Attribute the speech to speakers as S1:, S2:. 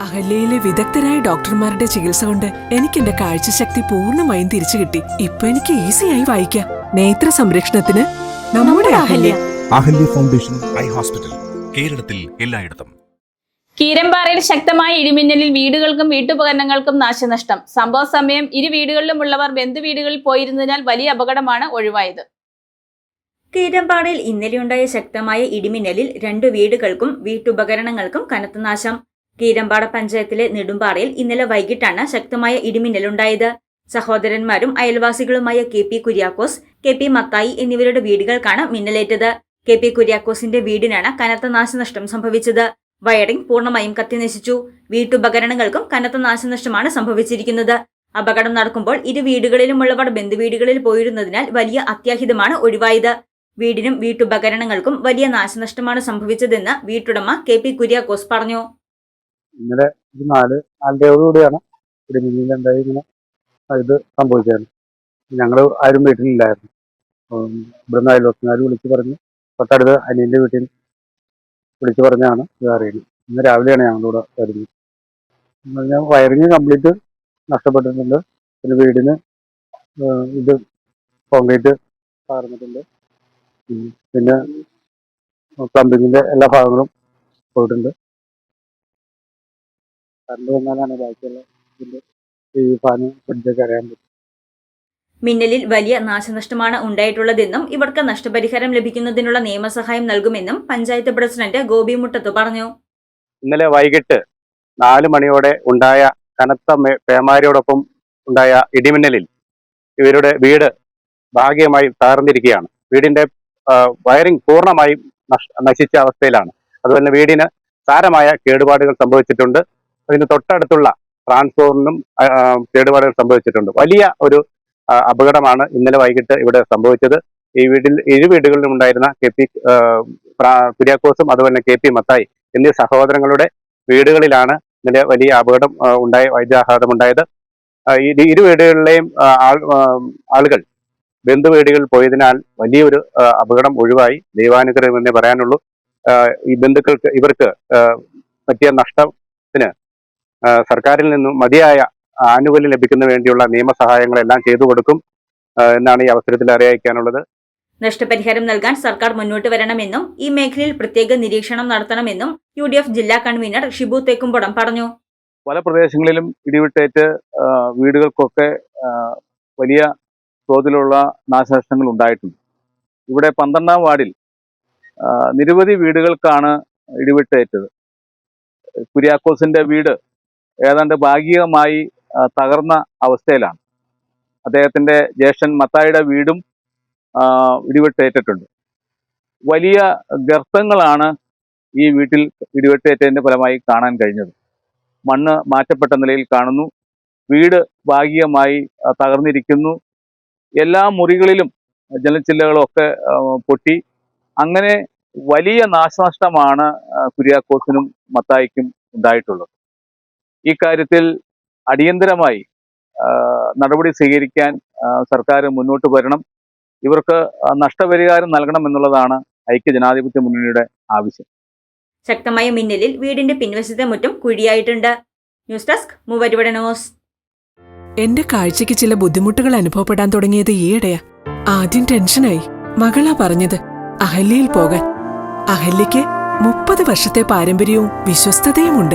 S1: അഹല്യയിലെ വിദഗ്ധരായ ഡോക്ടർമാരുടെ ചികിത്സ കൊണ്ട് എനിക്ക് എന്റെ കാഴ്ചശക്തി പൂർണമായും തിരിച്ചു കിട്ടി. ഇപ്പൊ എനിക്ക് ഈസിയായി വായിക്കാം. നേത്ര സംരക്ഷണത്തിന് നമ്മുടെ Ahalya.
S2: Ahalya. Foundation eye hospital കേരളത്തിൽ എല്ലായിടത്തും.
S3: കീരമ്പാറയിൽ ശക്തമായ ഇടിമിന്നലിൽ വീടുകൾക്കും വീട്ടുപകരണങ്ങൾക്കും നാശനഷ്ടം. സംഭവ സമയം ഇരു വീടുകളിലുമുള്ളവർ ബന്ധുവീടുകളിൽ പോയിരുന്നതിനാൽ വലിയ അപകടമാണ് ഒഴിവായത്.
S4: കീരമ്പാറയിൽ ഇന്നലെയുണ്ടായ ശക്തമായ ഇടിമിന്നലിൽ രണ്ടു വീടുകൾക്കും വീട്ടുപകരണങ്ങൾക്കും കനത്ത നാശം. കീരമ്പാറ പഞ്ചായത്തിലെ നെടുമ്പാറയിൽ ഇന്നലെ വൈകിട്ടാണ് ശക്തമായ ഇടിമിന്നലുണ്ടായത്. സഹോദരന്മാരും അയൽവാസികളുമായ K P Kuriakose K P Mathai എന്നിവരുടെ വീടുകൾക്കാണ് മിന്നലേറ്റത്. കെ പി കുര്യാക്കോസിന്റെ വീടിനാണ് കനത്ത നാശനഷ്ടം സംഭവിച്ചത്. വയറിംഗ് പൂർണമായും കത്തിനശിച്ചു. വീട്ടുപകരണങ്ങൾക്കും കനത്ത നാശനഷ്ടമാണ് സംഭവിച്ചിരിക്കുന്നത്. അപകടം നടക്കുമ്പോൾ ഇരു വീടുകളിലുമുള്ളവർ ബന്ധുവീടുകളിൽ പോയിരുന്നതിനാൽ വലിയ അത്യാഹിതമാണ് ഒഴിവായത്. വീടിനും വീട്ടുപകരണങ്ങൾക്കും വലിയ നാശനഷ്ടമാണ് സംഭവിച്ചതെന്ന് വീട്ടുടമ കെ പി കുര്യാക്കോസ് പറഞ്ഞു.
S5: ഇന്നലെ ഒരു നാല് നാലരയോടുകൂടിയാണ് ഇടിമിന്നൽ എന്തായി ഇങ്ങനെ ഇത് സംഭവിച്ചത്. ഞങ്ങൾ ആരും വീട്ടിലില്ലായിരുന്നു. ഇവിടുന്ന് അയൽവക്കക്കാർ വിളിച്ച് പറഞ്ഞ് തൊട്ടടുത്ത് അനിയന്റെ വീട്ടിൽ വിളിച്ച് പറഞ്ഞാണ് ഇത് അറിയുന്നത്. ഇന്ന് രാവിലെയാണ് ഞങ്ങളിവിടെ വരുന്നത്. എന്ന് പറഞ്ഞാൽ വയറിങ് കംപ്ലീറ്റ് നഷ്ടപ്പെട്ടിട്ടുണ്ട്. പിന്നെ വീടിന് ഇത് കോൺക്രീറ്റ് പാർന്നിട്ടുണ്ട്. പിന്നെ പ്ലംബിങ്ങിന്റെ എല്ലാ ഭാഗങ്ങളും പോയിട്ടുണ്ട്. കറണ്ട് വന്നാലാണ് ബാക്കിയുള്ള ഇതിന്റെ ടി വി ഫാന് ഫ്രിഡ്ജൊക്കെ അറിയാൻ പറ്റും
S4: മിന്നലിൽ വലിയ നാശനഷ്ടമാണ് ഉണ്ടായിട്ടുള്ളതെന്നും ഇവർക്ക് നഷ്ടപരിഹാരം ലഭിക്കുന്നതിനുള്ള നിയമസഹായം നൽകുമെന്നും പഞ്ചായത്ത് പ്രസിഡന്റ് ഗോപി മുട്ടത്ത് പറഞ്ഞു.
S5: ഇന്നലെ വൈകിട്ട് നാല് മണിയോടെ ഉണ്ടായ കനത്ത പേമാരിയോടൊപ്പം ഉണ്ടായ ഇടിമിന്നലിൽ ഇവരുടെ വീട് ഭാഗികമായി തകർന്നിരിക്കുകയാണ്. വീടിന്റെ വയറിംഗ് പൂർണമായും നശിച്ച അവസ്ഥയിലാണ്. അതുപോലെ തന്നെ വീടിന് സാരമായ കേടുപാടുകൾ സംഭവിച്ചിട്ടുണ്ട്. അതിന് തൊട്ടടുത്തുള്ള ട്രാൻസ്ഫോറിനും കേടുപാടുകൾ സംഭവിച്ചിട്ടുണ്ട്. വലിയ ഒരു അപകടമാണ് ഇന്നലെ വൈകിട്ട് ഇവിടെ സംഭവിച്ചത്. ഈ വീട്ടിൽ ഇരു വീടുകളിലും ഉണ്ടായിരുന്ന കെ പി കുര്യാക്കോസും അതുപോലെ തന്നെ കെ പി മത്തായി എന്നീ സഹോദരങ്ങളുടെ വീടുകളിലാണ് ഇന്നലെ വലിയ അപകടം ഉണ്ടായ വൈദ്യാഘാതം ഉണ്ടായത്. ഇരു വീടുകളിലെയും ആളുകൾ ബന്ധു വീടുകളിൽ പോയതിനാൽ വലിയൊരു അപകടം ഒഴിവായി. ദൈവാനുഗ്രഹം എന്നേ പറയാനുള്ളൂ. ഈ ബന്ധുക്കൾക്ക് ഇവർക്ക് പറ്റിയ നഷ്ടത്തിന് സർക്കാരിൽ നിന്നും മതിയായ ആനുകൂല്യം ലഭിക്കുന്ന വേണ്ടിയുള്ള നിയമസഹായങ്ങളെല്ലാം ചെയ്തു കൊടുക്കും എന്നാണ് ഈ അവസരത്തിൽ അറിയിക്കാനുള്ളത്.
S4: നഷ്ടപരിഹാരം നൽകാൻ സർക്കാർ മുന്നോട്ട് വരണമെന്നും ഈ മേഖലയിൽ പ്രത്യേക നിരീക്ഷണം നടത്തണമെന്നും യു ഡി എഫ് ജില്ലാ കൺവീനർ ഷിബു തേക്കുംപടം പറഞ്ഞു.
S5: പല പ്രദേശങ്ങളിലും ഇടിവിട്ടേറ്റ് വീടുകൾക്കൊക്കെ വലിയ തോതിലുള്ള നാശനഷ്ടങ്ങൾ ഉണ്ടായിട്ടുണ്ട്. ഇവിടെ പന്ത്രണ്ടാം വാർഡിൽ നിരവധി വീടുകൾക്കാണ് ഇടിവിട്ടേറ്റത്. കുര്യാക്കോസിന്റെ വീട് ഏതാണ്ട് ഭാഗികമായി തകർന്ന അവസ്ഥയിലാണ്. അദ്ദേഹത്തിന്റെ ജ്യേഷ്ഠൻ മത്തായിയുടെ വീടും ഇടിവെട്ടേറ്റിട്ടുണ്ട്. വലിയ ഗർത്തങ്ങളാണ് ഈ വീട്ടിൽ ഇടിവെട്ടേറ്റതിന്റെ ഫലമായി കാണാൻ കഴിഞ്ഞത്. മണ്ണ് മാറ്റപ്പെട്ട നിലയിൽ കാണുന്നു. വീട് ഭാഗികമായി തകർന്നിരിക്കുന്നു. എല്ലാ മുറികളിലും ജലച്ചില്ലകളും ഒക്കെ പൊട്ടി. അങ്ങനെ വലിയ നാശനഷ്ടമാണ് കുര്യാക്കോസിനും മത്തായിക്കും ഉണ്ടായിട്ടുള്ളത്. ഈ കാര്യത്തിൽ അടിയന്തരമായി നടപടി സ്വീകരിക്കാൻ സർക്കാർ മുന്നോട്ട് വരണം. ഇവർക്ക് നഷ്ടപരിഹാരം നൽകണം എന്നുള്ളതാണ് ഐക്യ ജനാധിപത്യ മുന്നണിയുടെ ആവശ്യം.
S4: ശക്തമായ മിന്നലിൽ വീടിന്റെ പിൻവശത്തെ മുറ്റം കുഴിയായിട്ടുണ്ട്. ന്യൂസ് ഡെസ്ക് മൂവരുവട ന്യൂസ്.
S1: എന്റെ കാഴ്ചക്ക് ചില ബുദ്ധിമുട്ടുകൾ അനുഭവപ്പെടാൻ തുടങ്ങിയത് ഈയിടെയാ. ആദ്യം ടെൻഷനായി. മകളാ പറഞ്ഞത് അഹല്യയിൽ പോകാൻ. അഹല്യയ്ക്ക് മുപ്പത് വർഷത്തെ പാരമ്പര്യവും വിശ്വസ്തതയുമുണ്ട്.